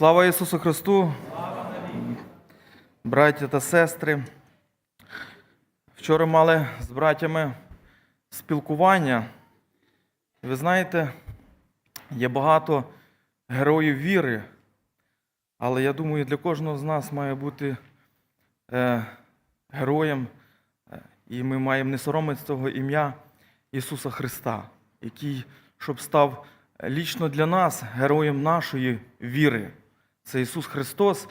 Слава Ісусу Христу! Браття та сестри. Вчора мали з братями спілкування. Ви знаєте, є багато героїв віри, але я думаю, для кожного з нас має бути е, героєм, е, і ми маємо не соромитися цього ім'я Ісуса Христа, який, щоб став лічно для нас героєм нашої віри. Це Ісус Христос,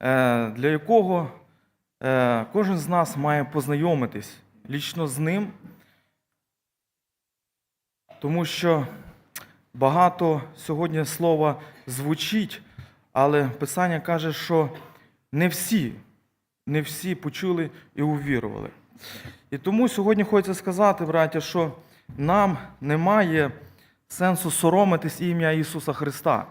е, для якого е, кожен з нас має познайомитись лічно з Ним, тому що багато сьогодні слова звучить, але Писання каже, що не всі, не всі почули і увірували. І тому сьогодні хочеться сказати, браття, що нам немає сенсу соромитись ім'я Ісуса Христа.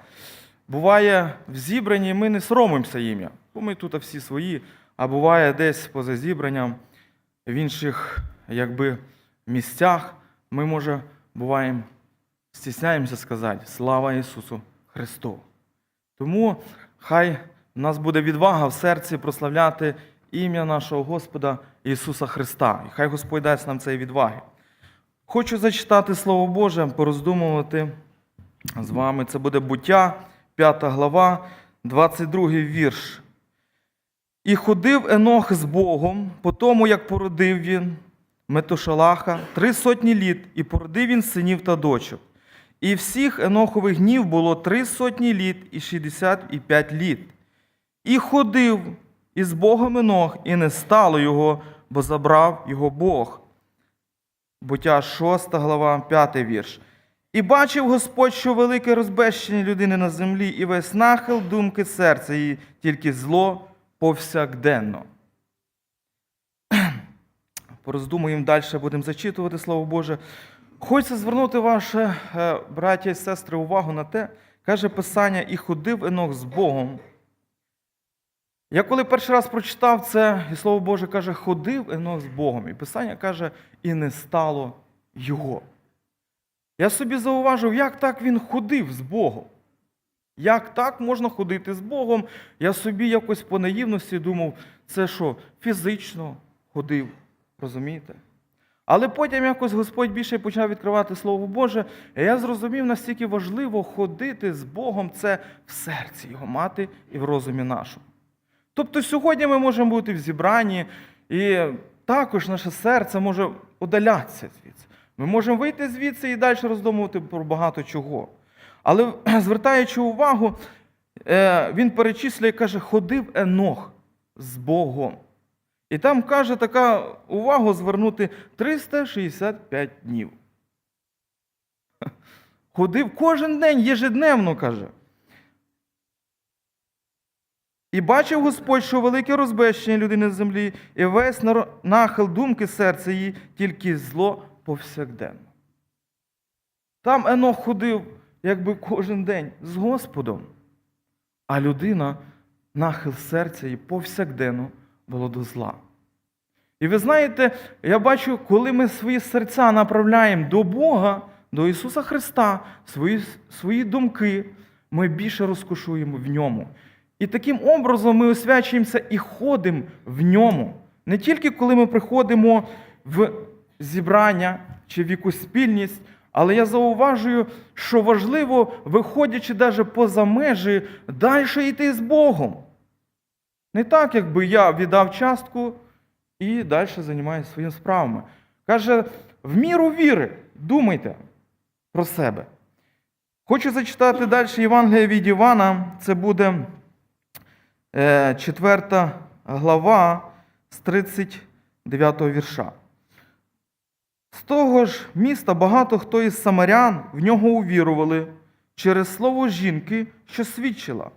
Буває, в зібранні ми не соромимося ім'я, бо ми тут всі свої, а буває десь поза зібранням, в інших якби, місцях, ми, може, буваємо, стісняємося сказати Слава Ісусу Христу. Тому хай в нас буде відвага в серці прославляти ім'я нашого Господа Ісуса Христа. І хай Господь дасть нам цієї відваги. Хочу зачитати Слово Боже, пороздумувати з вами. Це буде буття, 5 глава, 22 вірш. І ходив Енох з Богом, по тому, як породив він Метушалаха, три сотні літ, і породив він синів та дочок. І всіх Енохових днів було три сотні літ і шістдесят і п'ять літ. І ходив із Богом Енох, і не стало його, бо забрав його Бог. Буття 6 глава, 5 вірш. І бачив Господь, що велике розбещення людини на землі, і весь нахил думки серця її, тільки зло повсякденно. Пороздумуємо далі, будемо зачитувати Слово Боже. Хочеться звернути ваше, е, браття і сестри, увагу на те, каже Писання, і ходив Енох з Богом. Я коли перший раз прочитав це, і Слово Боже каже, ходив Енох з Богом. І Писання каже, і не стало його. Я собі зауважив, як так він ходив з Богом. Як так можна ходити з Богом? Я собі якось по наївності думав, це що, фізично ходив, розумієте? Але потім якось Господь більше почав відкривати Слово Боже, і я зрозумів, наскільки важливо ходити з Богом це в серці його мати і в розумі нашому. Тобто сьогодні ми можемо бути в зібранні, і також наше серце може удалятися звідси. Ми можемо вийти звідси і далі роздумувати про багато чого. Але звертаючи увагу, е, він перечислює каже, ходив Енох з Богом. І там каже така увагу звернути 365 днів. Ходив кожен день, єжедневно каже. І бачив Господь, що велике розбещення людини з землі, і весь нахил думки серця її, тільки зло повсякденно. Там Енох ходив, якби кожен день з Господом, а людина, нахил серця її повсякденно було до зла. І ви знаєте, я бачу, коли ми свої серця направляємо до Бога, до Ісуса Христа, свої, свої думки, ми більше розкошуємо в ньому. І таким образом ми освячуємося і ходимо в ньому. Не тільки коли ми приходимо в зібрання чи в якусь спільність, але я зауважую, що важливо, виходячи навіть поза межі, далі йти з Богом. Не так, якби я віддав частку і далі займаюся своїми справами. Каже, в міру віри, думайте про себе. Хочу зачитати далі Євангелія від Івана. Це буде 4 глава з 39 вірша. З того ж міста багато хто із самарян в нього увірували через слово жінки, що свідчила.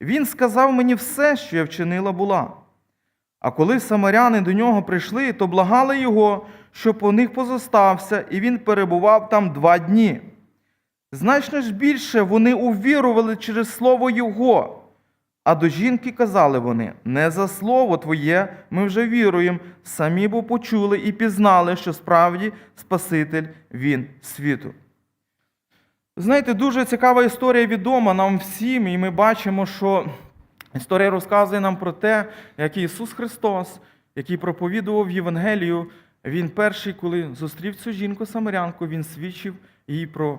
Він сказав мені все, що я вчинила була. А коли самаряни до нього прийшли, то благали його, щоб у них позостався, і він перебував там два дні. Значно ж більше вони увірували через слово Його. А до жінки казали вони: не за слово Твоє ми вже віруємо, самі бо почули і пізнали, що справді Спаситель Він світу. Знаєте, дуже цікава історія відома нам всім, і ми бачимо, що історія розказує нам про те, як Ісус Христос, який проповідував Євангелію, Він перший, коли зустрів цю жінку самарянку, він свідчив їй про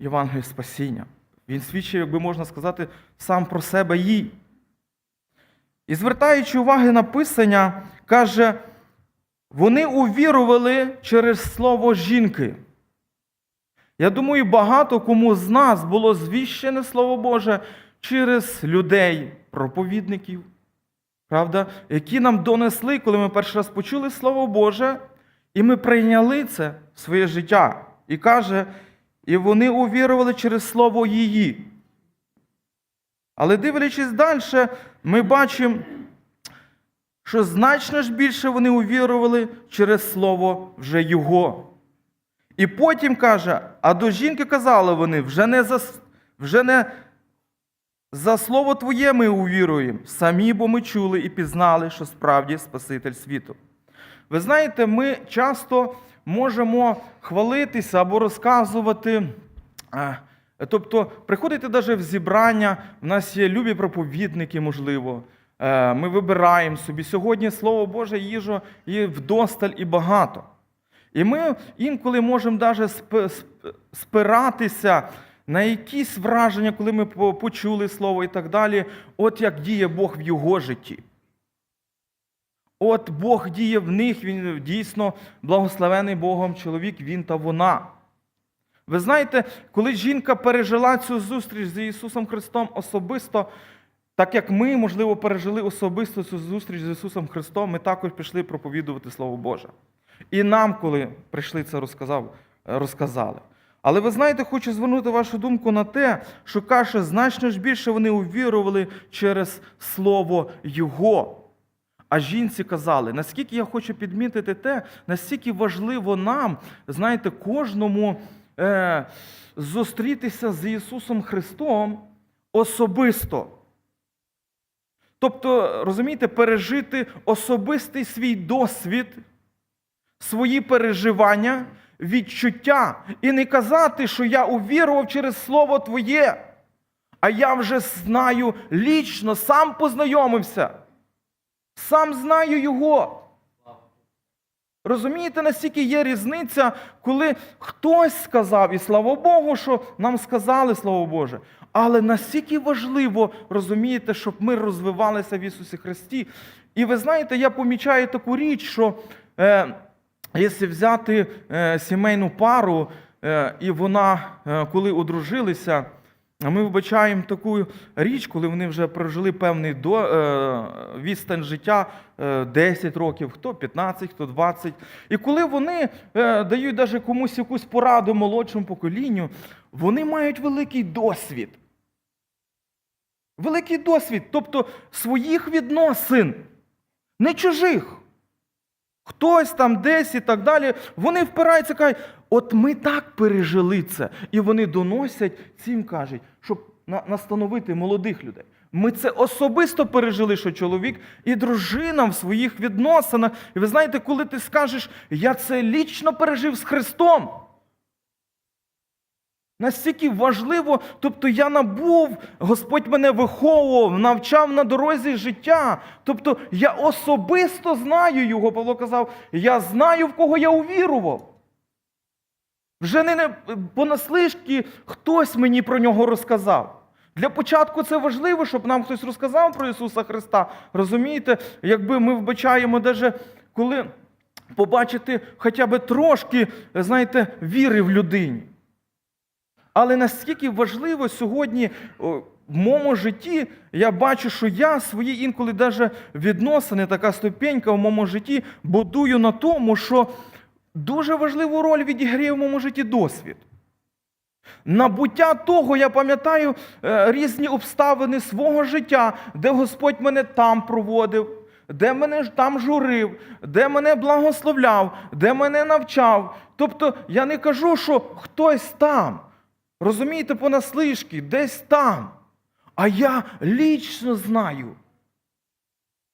Євангеліє спасіння. Він свідчив, як би можна сказати, сам про себе їй. І звертаючи уваги на Писання, каже, вони увірували через слово жінки. Я думаю, багато кому з нас було звіщене Слово Боже через людей, проповідників, правда, які нам донесли, коли ми перший раз почули Слово Боже, і ми прийняли це в своє життя. І каже, і вони увірували через слово її. Але дивлячись далі, ми бачимо, що значно ж більше вони увірували через слово вже Його. І потім каже: а до жінки казали вони, вже не за, вже не за слово Твоє ми увіруємо, самі, бо ми чули і пізнали, що справді Спаситель світу. Ви знаєте, ми часто можемо хвалитися або розказувати. Тобто, приходити навіть в зібрання, в нас є любі проповідники, можливо. Е, Ми вибираємо собі. Сьогодні Слово Боже, їжу є вдосталь і багато. І ми інколи можемо навіть спиратися на якісь враження, коли ми почули слово і так далі, от як діє Бог в його житті. От Бог діє в них, він дійсно благословений Богом чоловік, він та вона. Ви знаєте, коли жінка пережила цю зустріч з Ісусом Христом особисто, так як ми, можливо, пережили особисто цю зустріч з Ісусом Христом, ми також пішли проповідувати Слово Боже. І нам, коли прийшли це розказав, розказали. Але ви знаєте, хочу звернути вашу думку на те, що каже, значно ж більше вони увірували через Слово Його. А жінці казали, наскільки я хочу підмітити те, наскільки важливо нам, знаєте, кожному е, зустрітися з Ісусом Христом особисто. Тобто, розумієте, пережити особистий свій досвід, свої переживання, відчуття, і не казати, що я увірував через Слово Твоє, а я вже знаю лічно, сам познайомився. Сам знаю його. Розумієте, наскільки є різниця, коли хтось сказав, і слава Богу, що нам сказали, слава Боже. Але настільки важливо, розумієте, щоб ми розвивалися в Ісусі Христі. І ви знаєте, я помічаю таку річ, що е, якщо взяти е, сімейну пару, е, і вона, е, коли одружилися, а ми вбачаємо таку річ, коли вони вже прожили певний до, е, відстань життя е, 10 років, хто 15, хто 20. І коли вони е, дають даже комусь якусь пораду молодшому поколінню, вони мають великий досвід. Великий досвід, тобто своїх відносин, не чужих. Хтось там десь і так далі, вони впираються, кажуть, от ми так пережили це. І вони доносять цим кажуть, щоб настановити молодих людей. Ми це особисто пережили, що чоловік і дружина в своїх відносинах. І ви знаєте, коли ти скажеш, я це лічно пережив з Христом. Настільки важливо, тобто я набув, Господь мене виховував, навчав на дорозі життя. Тобто я особисто знаю його, Павло казав, я знаю, в кого я увірував. Вже не, понаслишки хтось мені про нього розказав. Для початку це важливо, щоб нам хтось розказав про Ісуса Христа. Розумієте, якби ми вбачаємо, даже коли побачити хоча б трошки, знаєте, віри в людині. Але наскільки важливо сьогодні в моєму житті, я бачу, що я свої інколи даже відносини, така ступенька в моєму житті будую на тому, що дуже важливу роль відіграє в моєму житті досвід. Набуття того, я пам'ятаю е, різні обставини свого життя, де Господь мене там проводив, де мене там журив, де мене благословляв, де мене навчав. Тобто я не кажу, що хтось там. Розумієте, понаслишки, десь там. А я лічно знаю.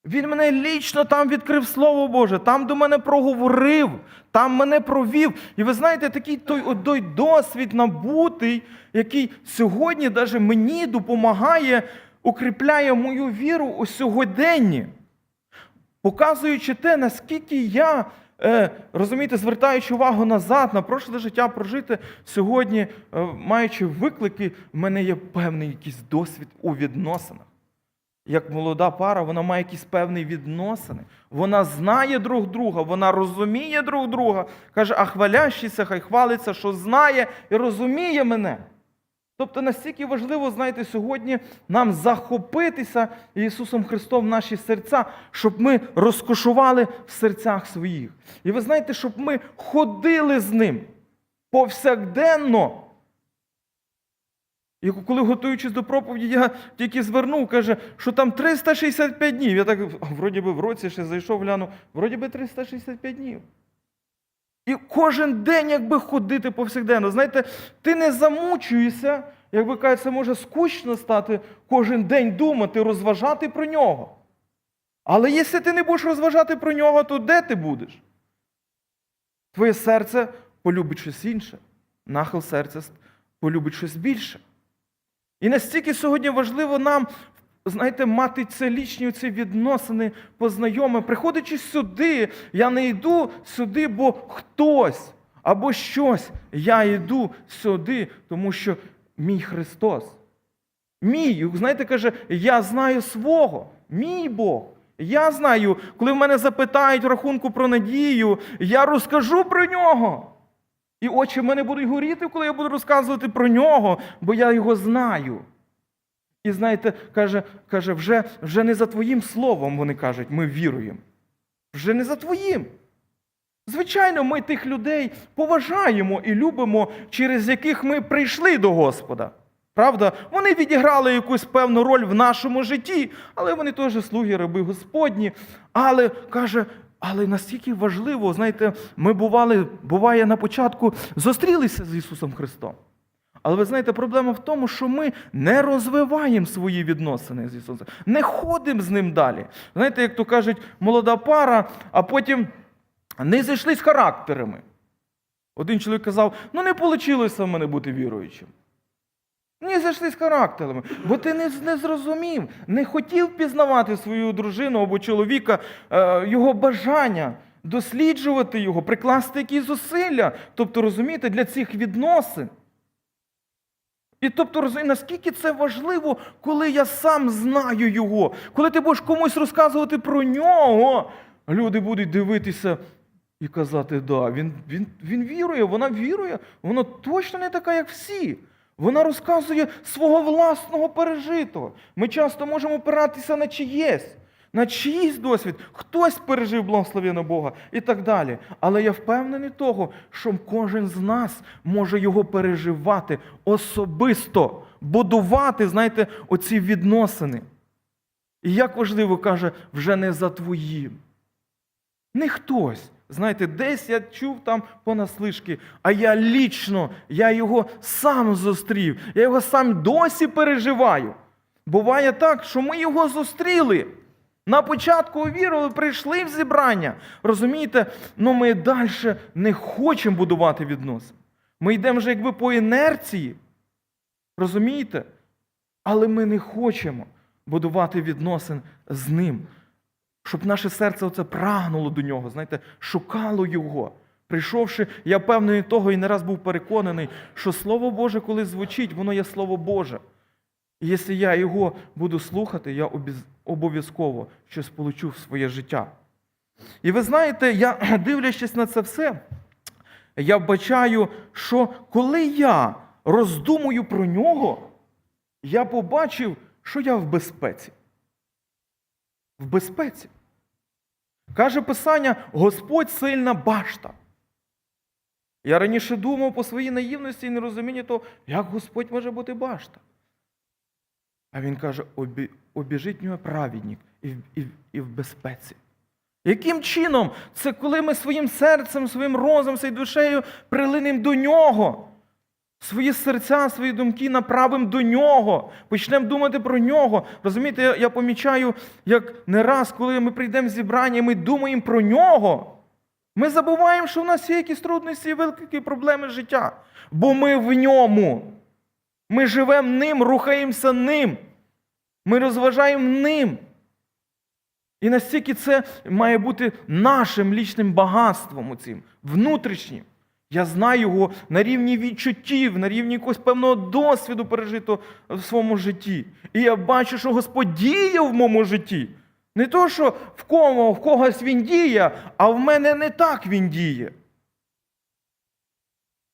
Він мене лічно там відкрив Слово Боже, там до мене проговорив, там мене провів. І ви знаєте, такий той, той досвід набутий, який сьогодні даже мені допомагає, укріпляє мою віру у сьогоденні, показуючи те, наскільки я, розумієте, звертаючи увагу назад, на прошле життя прожити сьогодні, е, маючи виклики, в мене є певний якийсь досвід у відносинах. Як молода пара, вона має якісь певні відносини. Вона знає друг друга, вона розуміє друг друга. Каже, а хвалящийся, хай хвалиться, що знає і розуміє мене. Тобто настільки важливо, знаєте, сьогодні нам захопитися Ісусом Христом в наші серця, щоб ми розкошували в серцях своїх. І ви знаєте, щоб ми ходили з ним повсякденно. І коли готуючись до проповіді, я тільки звернув, каже, що там 365 днів. Я так вроді би в році ще зайшов, глянув, вроді би 365 днів. І кожен день, якби ходити повсякденно. Знаєте, ти не замучуєшся, якби кажуть, це може скучно стати кожен день думати, розважати про нього. Але якщо ти не будеш розважати про нього, то де ти будеш? Твоє серце полюбить щось інше, нахил серця полюбить щось більше. І настільки сьогодні важливо нам, знаєте, мати це лічні ці відносини познайоми. Приходячи сюди, я не йду сюди, бо хтось або щось. Я йду сюди, тому що мій Христос. Мій, знаєте, каже, я знаю свого, мій Бог. Я знаю, коли в мене запитають рахунку про надію, я розкажу про нього. І очі в мене будуть горіти, коли я буду розказувати про нього, бо я його знаю. І знаєте, каже, каже вже, вже не за твоїм словом вони кажуть, ми віруємо. Вже не за твоїм. Звичайно, ми тих людей поважаємо і любимо, через яких ми прийшли до Господа. Правда, вони відіграли якусь певну роль в нашому житті, але вони теж слуги раби Господні. Але каже, але настільки важливо, знаєте, ми бували, буває на початку зустрілися з Ісусом Христом. Але ви знаєте, проблема в тому, що ми не розвиваємо свої відносини з Ісусом, не ходимо з ним далі. Знаєте, як то кажуть, молода пара, а потім не зійшли з характерами. Один чоловік казав: ну не вийшло в мене бути віруючим. Не зайшли з характерами, бо ти не, не зрозумів, не хотів пізнавати свою дружину або чоловіка, е, його бажання, досліджувати його, прикласти якісь зусилля. Тобто, розумієте, для цих відносин. І тобто, розумієте, наскільки це важливо, коли я сам знаю його, коли ти будеш комусь розказувати про нього, люди будуть дивитися і казати, да, він, він, він вірує, вона вірує, вона точно не така, як всі. Вона розказує свого власного пережитого. Ми часто можемо опиратися на чиєсь, на чиїсь досвід. Хтось пережив благословення Бога і так далі. Але я впевнений того, що кожен з нас може його переживати особисто, будувати, знаєте, оці відносини. І як важливо каже, вже не за твоїм. Не хтось. Знаєте, десь я чув там понаслишки, а я лічно, я його сам зустрів, я його сам досі переживаю. Буває так, що ми його зустріли. На початку увірили, прийшли в зібрання. Розумієте, ну ми далі не хочемо будувати відносини. Ми йдемо вже якби по інерції. Розумієте? Але ми не хочемо будувати відносин з ним щоб наше серце оце прагнуло до нього, знаєте, шукало його. Прийшовши, я певний того і не раз був переконаний, що Слово Боже, коли звучить, воно є Слово Боже. І якщо я його буду слухати, я обов'язково щось получу в своє життя. І ви знаєте, я дивлячись на це все, я бачаю, що коли я роздумую про нього, я побачив, що я в безпеці в безпеці. Каже Писання, Господь сильна башта. Я раніше думав по своїй наївності і нерозумінні того, як Господь може бути башта. А він каже, обіжить нього праведник і в, і, і в безпеці. Яким чином? Це коли ми своїм серцем, своїм розумом, своєю душею прилинемо до нього. Свої серця, свої думки направимо до нього, почнемо думати про нього. Розумієте, я, помічаю, як не раз, коли ми прийдемо в зібрання, ми думаємо про нього. Ми забуваємо, що в нас є якісь трудності і великі проблеми життя. Бо ми в ньому. Ми живемо ним, рухаємося ним. Ми розважаємо ним. І настільки це має бути нашим лічним багатством, оцим, внутрішнім. Я знаю його на рівні відчуттів, на рівні якогось певного досвіду пережитого в своєму житті. І я бачу, що Господь діє в моєму житті. Не то, що в кого, в когось він діє, а в мене не так він діє.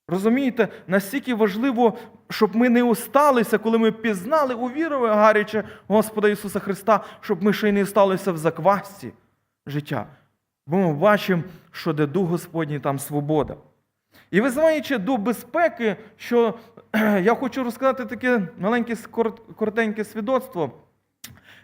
Розумієте, настільки важливо, щоб ми не осталися, коли ми пізнали, увірили гаряче Господа Ісуса Христа, щоб ми ще й не сталися в заквасці життя. Бо ми бачимо, що де Дух Господній, там свобода. І визиваючи до безпеки, що я хочу розказати таке маленьке коротеньке свідоцтво.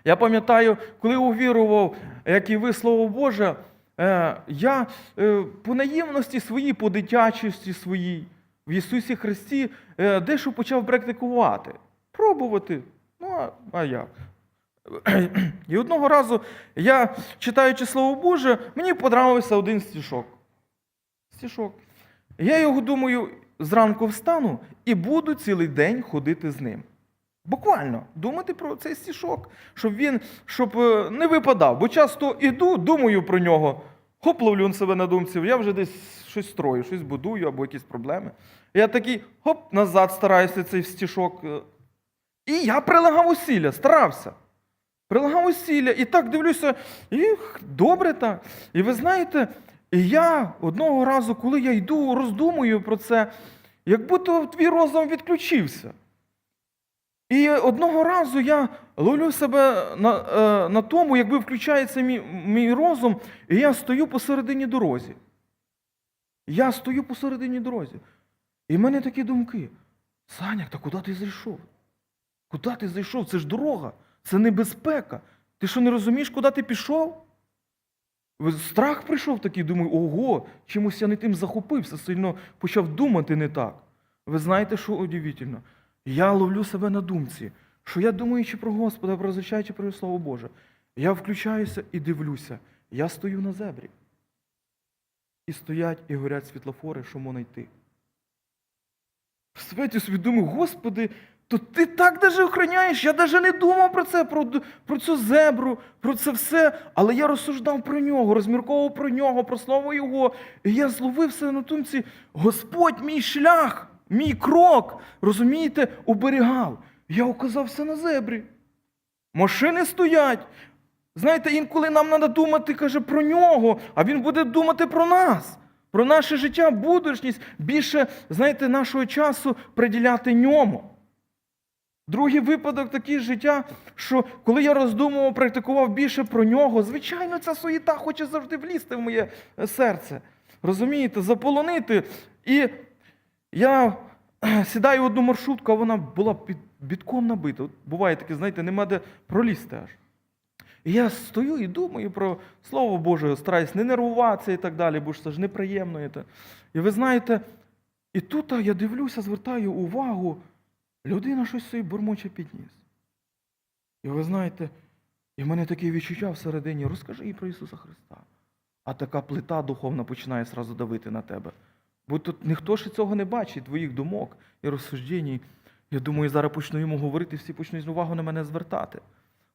Я пам'ятаю, коли увірував, як і ви Слово Боже, е, я е, по наївності своїй, по дитячості своїй в Ісусі Христі е, дещо почав практикувати, пробувати. Ну, а, як? І одного разу я, читаючи Слово Боже, мені подобався один стішок. Стішок. Я його думаю, зранку встану і буду цілий день ходити з ним. Буквально думати про цей стішок, щоб він щоб е, не випадав. Бо часто іду, думаю про нього, хоп, ловлю себе на думці, я вже десь щось строю, щось будую або якісь проблеми. Я такий хоп, назад стараюся цей стішок. е. І я прилагав усилля, старався. Прилагав усилля, і так дивлюся, і добре так. І ви знаєте, я одного разу, коли я йду, роздумую про це, як будто твій розум відключився. І одного разу я ловлю себе на, е, на тому, якби включається мій, мій розум, і я стою посередині дорозі. Я стою посередині дорозі. І в мене такі думки. Саня, та куди ти зайшов? Куди ти зайшов? Це ж дорога, це небезпека. Ти що не розумієш, куди ти пішов? Страх прийшов такий, думаю, ого, чимось я не тим захопився, сильно почав думати не так. Ви знаєте, що удивительно? Я ловлю себе на думці, що я думаючи про Господа, прозвучаючи про Його Слово Боже, я включаюся і дивлюся. Я стою на зебрі. І стоять і горять світлофори, що можна йти. Святі собі думаю, Господи, то ти так даже охороняєш. Я навіть не думав про це, про, про цю зебру, про це все. Але я розсуждав про нього, розмірковував про нього, про слово Його. І я зловився на думці, Господь мій шлях, мій крок, розумієте, оберігав. Я оказався на зебрі. Машини стоять. Знаєте, інколи нам треба думати, каже, про нього, а він буде думати про нас, про наше життя, будучність, більше, знаєте, нашого часу приділяти ньому. Другий випадок такий життя, що коли я роздумував, практикував більше про нього, звичайно, ця суєта хоче завжди влізти в моє е, серце. Розумієте, заполонити. І я сідаю в одну маршрутку, а вона була під бітком набита. Буває таке, знаєте, нема де пролізти аж. І я стою і думаю про Слово Боже, стараюсь не нервуватися і так далі, бо ж це ж неприємно. І, і ви знаєте, і тут я дивлюся, звертаю увагу, людина щось собі бурмоче підніс. І ви знаєте, і в мене таке відчуття всередині, розкажи їй про Ісуса Христа. А така плита духовна починає сразу давити на тебе. Бо тут ніхто ж цього не бачить, твоїх думок і розсуждень. Я думаю, зараз почну йому говорити, всі почнуть увагу на мене звертати.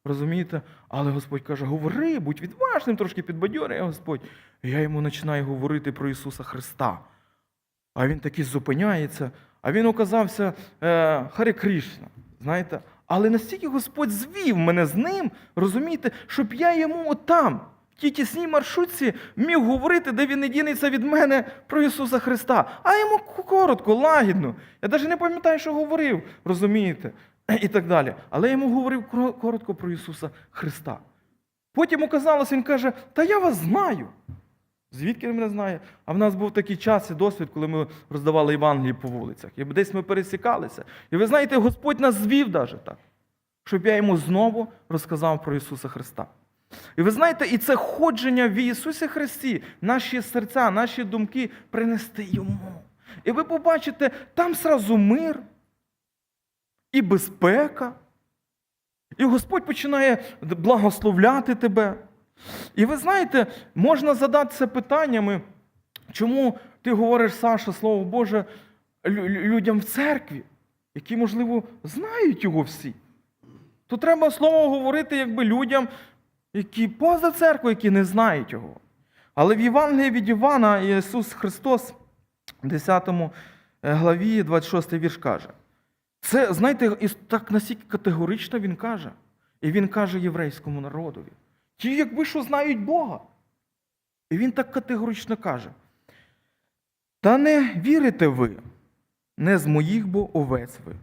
Розумієте? Але Господь каже: говори, будь відважним, трошки підбадьорює Господь. І я йому починаю говорити про Ісуса Христа. А він таки зупиняється, а він оказався е, Харі Кришна, знаєте. Але настільки Господь звів мене з ним, розумієте, щоб я йому отам, тій тісній маршрутці, міг говорити, де він не дінеться від мене про Ісуса Христа. А йому коротко, лагідно. Я навіть не пам'ятаю, що говорив, розумієте, і так далі. Але я йому говорив коротко про Ісуса Христа. Потім оказалось, він каже: Та я вас знаю. Звідки він мене знає? А в нас був такий час і досвід, коли ми роздавали Євангелії по вулицях. І десь ми пересікалися. І ви знаєте, Господь нас звів навіть так, щоб я йому знову розказав про Ісуса Христа. І ви знаєте, і це ходження в Ісусі Христі, наші серця, наші думки принести Йому. І ви побачите, там сразу мир і безпека. І Господь починає благословляти тебе. І ви знаєте, можна задатися питаннями, чому ти говориш, Саша, Слово Боже, лю- лю- людям в церкві, які, можливо, знають його всі. То треба слово говорити якби людям, які поза церквою, які не знають його. Але в Євангелії від Івана Ісус Христос в 10 главі, 26 вірш каже. Це, знаєте, і так настільки категорично він каже. І він каже єврейському народові. Ті, якби що знають Бога. І він так категорично каже. Та не вірите ви, не з моїх бо овець ви.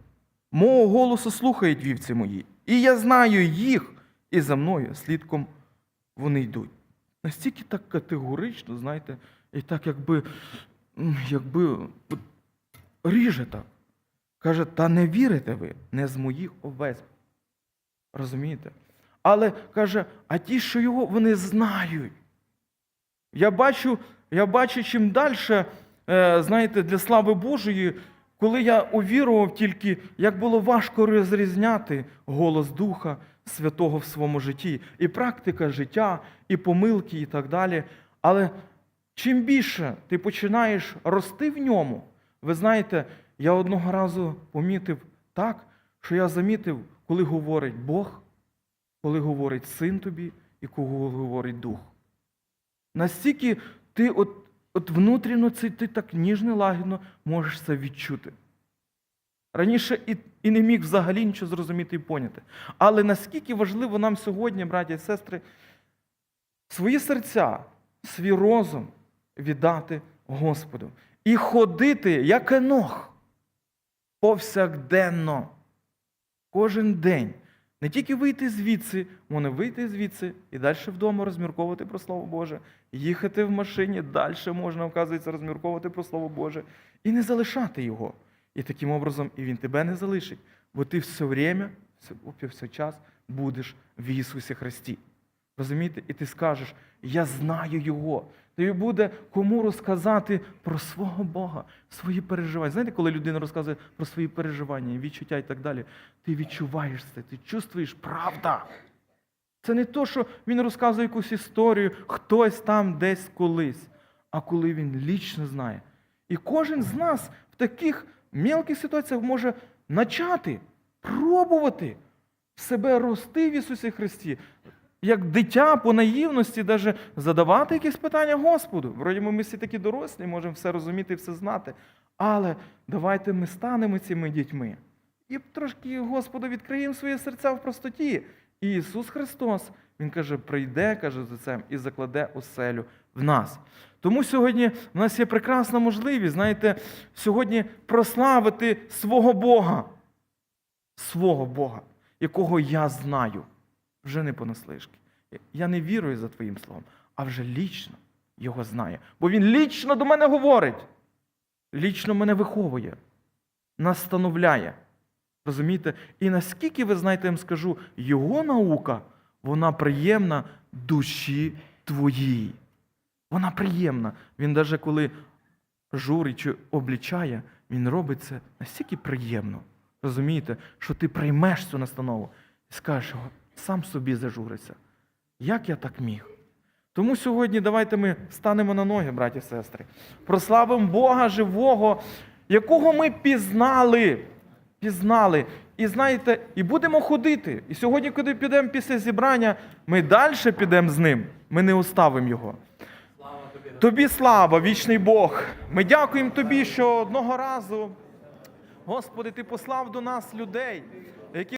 Мого голосу слухають вівці мої, і я знаю їх, і за мною слідком вони йдуть. Настільки так категорично, знаєте, і так якби, якби ріже так. Каже, та не вірите ви, не з моїх овець. Розумієте? Але каже, а ті, що його, вони знають. Я бачу, я бачу, чим далі, знаєте, для слави Божої, коли я увірував тільки, як було важко розрізняти голос Духа Святого в своєму житті, і практика життя, і помилки, і так далі. Але чим більше ти починаєш рости в ньому, ви знаєте, я одного разу помітив так, що я замітив, коли говорить Бог, коли говорить син тобі і коли говорить Дух. Настільки ти от, от внутрішньо це ти так ніжно, лагідно можеш це відчути. Раніше і, і не міг взагалі нічого зрозуміти і поняти. Але наскільки важливо нам сьогодні, браті і сестри, свої серця, свій розум віддати Господу і ходити, як енох, повсякденно, кожен день. Не тільки вийти звідси, можна вийти звідси і далі вдома розмірковувати про Слово Боже, їхати в машині, далі можна, оказується, розмірковувати про Слово Боже і не залишати його. І таким образом і він тебе не залишить, бо ти все время, все, все час будеш в Ісусі Христі. Розумієте? І ти скажеш, я знаю Його. Тобі буде кому розказати про свого Бога, свої переживання. Знаєте, коли людина розказує про свої переживання, відчуття і так далі, ти відчуваєш це, ти чувствуєш правда. Це не то, що він розказує якусь історію, хтось там десь колись, а коли він лічно знає. І кожен з нас в таких мелких ситуаціях може почати пробувати себе рости в Ісусі Христі, як дитя по наївності, даже задавати якісь питання Господу. Вроді ми всі такі дорослі, можемо все розуміти і все знати. Але давайте ми станемо цими дітьми і трошки Господу відкриємо свої серця в простоті. І Ісус Христос, Він каже, прийде, каже за цим, і закладе оселю в нас. Тому сьогодні в нас є прекрасна можливість, знаєте, сьогодні прославити свого Бога, свого Бога, якого я знаю, вже не понаслишки. Я не вірую за Твоїм словом, а вже лічно його знаю. Бо Він лічно до мене говорить, лічно мене виховує, настановляє. Розумієте? І наскільки ви знаєте, я вам скажу, його наука, вона приємна душі твоїй. Вона приємна. Він навіть коли журить чи облічає, він робить це настільки приємно. Розумієте, що ти приймеш цю настанову і скажеш, сам собі зажуриться. Як я так міг? Тому сьогодні давайте ми станемо на ноги, браті і сестри. Прославимо Бога живого, якого ми пізнали. Пізнали. І знаєте, і будемо ходити. І сьогодні, коли підемо після зібрання, ми далі підемо з ним. Ми не оставимо його. Тобі слава, вічний Бог. Ми дякуємо тобі, що одного разу, Господи, ти послав до нас людей, які